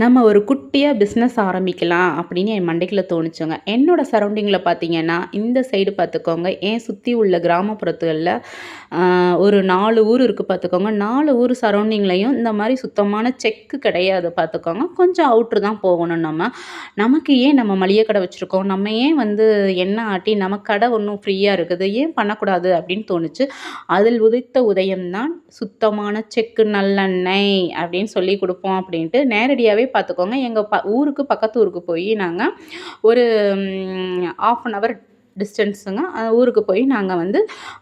நம்ம ஒரு குட்டியாக பிஸ்னஸ் ஆரம்பிக்கலாம் அப்படின்னு என் மண்டைக்குள்ள தோணுச்சுங்க. என்னோடய சரௌண்டிங்கில் பார்த்தீங்கன்னா இந்த சைடு பார்த்துக்கோங்க ஏன் சுற்றி உள்ள கிராமப்புறத்துகளில் ஒரு நாலு ஊர் இருக்குது பார்த்துக்கோங்க நாலு ஊர் சரௌண்டிங்லேயும் இந்த மாதிரி சுத்தமான செக்கு கிடையாது பார்த்துக்கோங்க கொஞ்சம் அவுட்ரு தான் போகணும் நம்ம. நமக்கு ஏன் நம்ம மளிகை கடை வச்சுருக்கோம்? நம்ம ஏன் வந்து என்ன ஆட்டி நம்ம கடை ஒன்றும் ஃப்ரீயாக இருக்குது? ஏன் பண்ணக்கூடாது அப்படின்னு தோணுச்சு. அதில் உதித்த உதயம் தான் சுத்தமான செக்கு நல்லெண்ணெய் அப்படின்னு சொல்லி கொடுப்போம் அப்படின்ட்டு நேரடியாகவே பார்த்துக்கோங்க. எங்கள் ப ஊருக்கு பக்கத்து ஊருக்கு போய் நாங்கள் ஒரு ஆஃப் அன் ஹவர் டிஸ்டன்ஸுங்க ஊருக்கு போய் நாங்கள் வந்து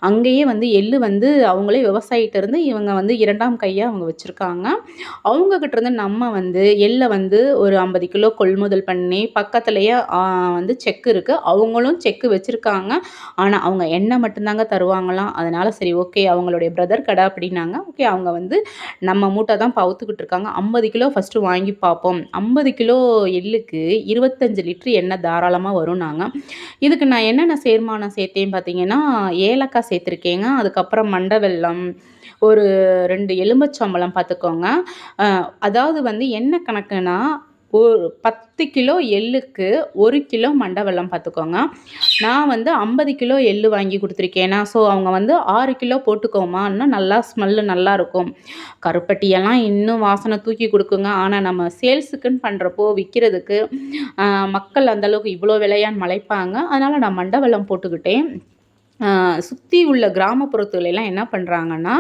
அங்கேயே வந்து எள்ளு வந்து அவங்களே விவசாயிகிட்டேருந்து இவங்க வந்து இரண்டாம் கையாக அவங்க வச்சுருக்காங்க. அவங்கக்கிட்டேருந்து நம்ம வந்து எள்ளை வந்து ஒரு ஐம்பது கிலோ கொள்முதல் பண்ணி பக்கத்துலேயே வந்து செக்கு இருக்குது அவங்களும் செக்கு வச்சுருக்காங்க. ஆனால் அவங்க எண்ணெய் மட்டும்தாங்க தருவாங்களாம். அதனால் சரி ஓகே அவங்களுடைய பிரதர் கடை அப்படின்னாங்க. ஓகே அவங்க வந்து நம்ம மூட்டை தான் பவுத்துக்கிட்டு இருக்காங்க. ஐம்பது கிலோ ஃபஸ்ட்டு வாங்கி பார்ப்போம். ஐம்பது கிலோ எள்ளுக்கு இருபத்தஞ்சு லிட்ரு எண்ணெய் தாராளமாக வரும் நாங்கள் இதுக்கு நான் என்ன என்னென்ன சேர்மானம் சேர்த்தேன்னு பார்த்தீங்கன்னா ஏலக்காய் சேர்த்துருக்கேங்க. அதுக்கப்புறம் மண்டை வெல்லம் ஒரு ரெண்டு எலும்பச்சம்பழம் பார்த்துக்கோங்க. அதாவது வந்து என்ன கணக்குன்னா ஒரு பத்து கிலோ எள்ளுக்கு ஒரு கிலோ மண்டவெல்லம் பார்த்துக்கோங்க. நான் வந்து ஐம்பது கிலோ எள் வாங்கி கொடுத்துருக்கேன் ஸோ அவங்க வந்து ஆறு கிலோ போட்டுக்கோமா இன்னும் நல்லா ஸ்மெல்லு நல்லாயிருக்கும் கருப்பட்டியெல்லாம் இன்னும் வாசனை தூக்கி கொடுக்குங்க. ஆனால் நம்ம சேல்ஸுக்குன்னு பண்ணுறப்போ விற்கிறதுக்கு மக்கள் அந்தளவுக்கு இவ்வளோ விலையான்னு மலைப்பாங்க. அதனால் நான் மண்டவெல்லம் போட்டுக்கிட்டேன். சுற்றி உள்ள கிராமப்புறத்துலலாம் என்ன பண்ணுறாங்கன்னா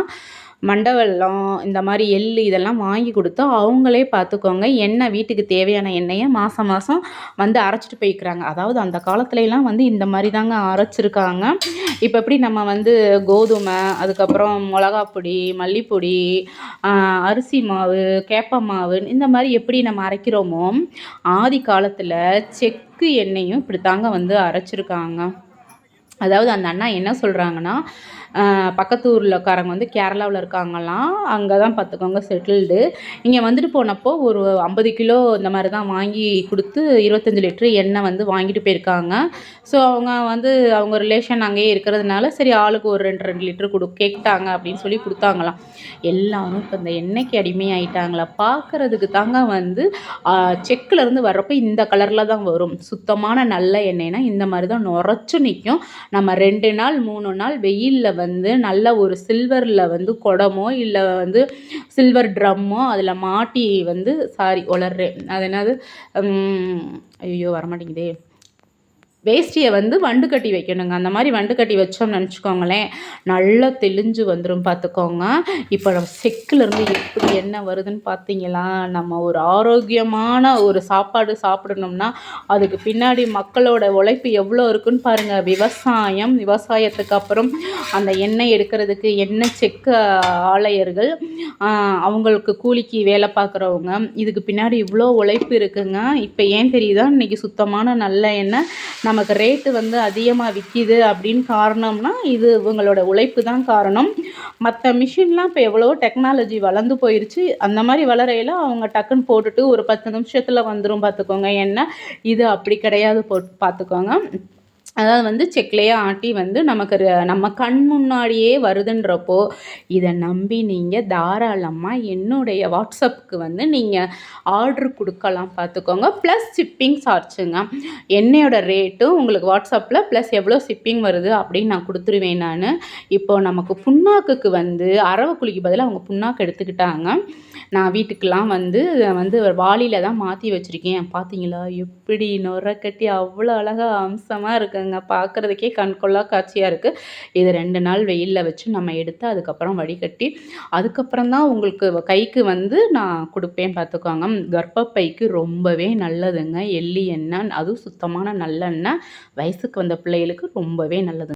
மண்டவெல்லம் இந்த மாதிரி எள் இதெல்லாம் வாங்கி கொடுத்து அவங்களே பார்த்துக்கோங்க எண்ணெய் வீட்டுக்கு தேவையான எண்ணெயை மாதம் மாதம் வந்து அரைச்சிட்டு போய்க்கிறாங்க. அதாவது அந்த காலத்துலலாம் வந்து இந்த மாதிரி தாங்க அரைச்சிருக்காங்க. இப்போ எப்படி நம்ம வந்து கோதுமை அதுக்கப்புறம் மிளகாப்பொடி மல்லிப்பொடி அரிசி மாவு கேப்ப மாவு இந்த மாதிரி எப்படி நம்ம அரைக்கிறோமோ ஆதி காலத்தில் செக்கு எண்ணெயும் இப்படி தாங்க வந்து அரைச்சிருக்காங்க. அதாவது அந்த அண்ணா என்ன சொல்கிறாங்கன்னா பக்கத்து ஊரில் இருக்காரங்க வந்து கேரளாவில் இருக்காங்களாம். அங்கே தான் பார்த்துக்கோங்க செட்டில்டு இங்கே வந்துட்டு போனப்போ ஒரு ஐம்பது கிலோ இந்த மாதிரி தான் வாங்கி கொடுத்து இருபத்தஞ்சி லிட்ரு எண்ணெய் வந்து வாங்கிட்டு போயிருக்காங்க. ஸோ அவங்க வந்து அவங்க ரிலேஷன் அங்கேயே இருக்கிறதுனால சரி ஆளுக்கு ஒரு ரெண்டு ரெண்டு லிட்ரு கொடு கேட்டாங்க அப்படின்னு சொல்லி கொடுத்தாங்களாம். எல்லாரும் இப்போ இந்த எண்ணெய்க்கு அடிமையாயிட்டாங்களா? பார்க்குறதுக்கு தாங்க வந்து செக்கில் இருந்து வர்றப்போ இந்த கலரில் தான் வரும். சுத்தமான நல்ல எண்ணெய்னா இந்த மாதிரி தான் நுரைச்சு நிற்கும் நம்ம ரெண்டு நாள் மூணு நாள் வெயிலில் வந்து நல்ல ஒரு சில்வரில் வந்து குடமோ இல்லை வந்து சில்வர் ட்ரம்மோ அதில் மாட்டி வந்து சாரி உளர்றேன். அது என்னது? ஐயோ வரமாட்டேங்குதே. வேஷ்டியை வந்து வண்டு கட்டி வைக்கணுங்க. அந்த மாதிரி வண்டு கட்டி வச்சோம்னு நினச்சிக்கோங்களேன். நல்லா தெளிஞ்சு வந்துடும் பார்த்துக்கோங்க. இப்போ நம்ம செக்கிலேருந்து எப்படி என்ன வருதுன்னு பார்த்தீங்களா? நம்ம ஒரு ஆரோக்கியமான ஒரு சாப்பாடு சாப்பிடணும்னா அதுக்கு பின்னாடி மக்களோட உழைப்பு எவ்வளோ இருக்குன்னு பாருங்கள் விவசாயம் விவசாயத்துக்கு அப்புறம் அந்த எண்ணெய் எடுக்கிறதுக்கு எண்ணெய் செக்கு ஆலையர்கள் அவங்களுக்கு கூலிக்கு வேலை பார்க்குறவங்க இதுக்கு பின்னாடி இவ்வளோ உழைப்பு இருக்குங்க. இப்போ ஏன் தெரியுதா? இன்றைக்கி சுத்தமான நல்ல எண்ணெய். நமக்கு ரேட்டு வந்து அதிகமாக விற்கிது அப்படின்னு காரணம்னா இது இவங்களோட உழைப்பு தான் காரணம். மற்ற மிஷின்லாம் இப்போ எவ்வளோ டெக்னாலஜி வளர்ந்து போயிடுச்சு அந்த மாதிரி வளரையில் அவங்க டக்குன்னு போட்டுட்டு ஒரு பத்து நிமிஷத்தில் வந்துடும் பார்த்துக்கோங்க என்ன இது அப்படி கிடையாது போட்டு பார்த்துக்கோங்க அதாவது வந்து செக்லேயே ஆட்டி வந்து நமக்கு நம்ம கண் முன்னாடியே வருதுன்றப்போ இதை நம்பி நீங்கள் தாராளமாக என்னுடைய வாட்ஸ்அப்புக்கு வந்து நீங்கள் ஆர்டர் கொடுக்கலாம் பார்த்துக்கோங்க. ப்ளஸ் ஷிப்பிங் சார்ஜுங்க. என்னையோட ரேட்டும் உங்களுக்கு வாட்ஸ்அப்பில் ப்ளஸ் எவ்வளோ ஷிப்பிங் வருது அப்படின்னு நான் கொடுத்துருவேன் நான். இப்போது நமக்கு புண்ணாக்குக்கு வந்து அரவ குழிக்கு பதிலாக அவங்க புண்ணாக்கு எடுத்துக்கிட்டாங்க. நான் வீட்டுக்கெலாம் வந்து வந்து வாளியில் தான் மாற்றி வச்சுருக்கேன். பார்த்தீங்களா எப்படி நுர கட்டி அவ்வளோ அழகாக அம்சமாக இருக்குது இருக்குதுங்க. பார்க்குறதுக்கே கண்கொள்ளா காட்சியாக இருக்குது இது ரெண்டு நாள் வெயிலில் வச்சு நம்ம எடுத்து அதுக்கப்புறம் வடிகட்டி அதுக்கப்புறம் தான் உங்களுக்கு கைக்கு வந்து நான் கொடுப்பேன் பார்த்துக்கோங்க. கர்ப்பப்பைக்கு ரொம்பவே நல்லதுங்க. எள்ளி எண்ணெய் அதுவும் சுத்தமான நல்லெண்ணெய். வயசுக்கு வந்த பிள்ளைகளுக்கு ரொம்பவே நல்லதுங்க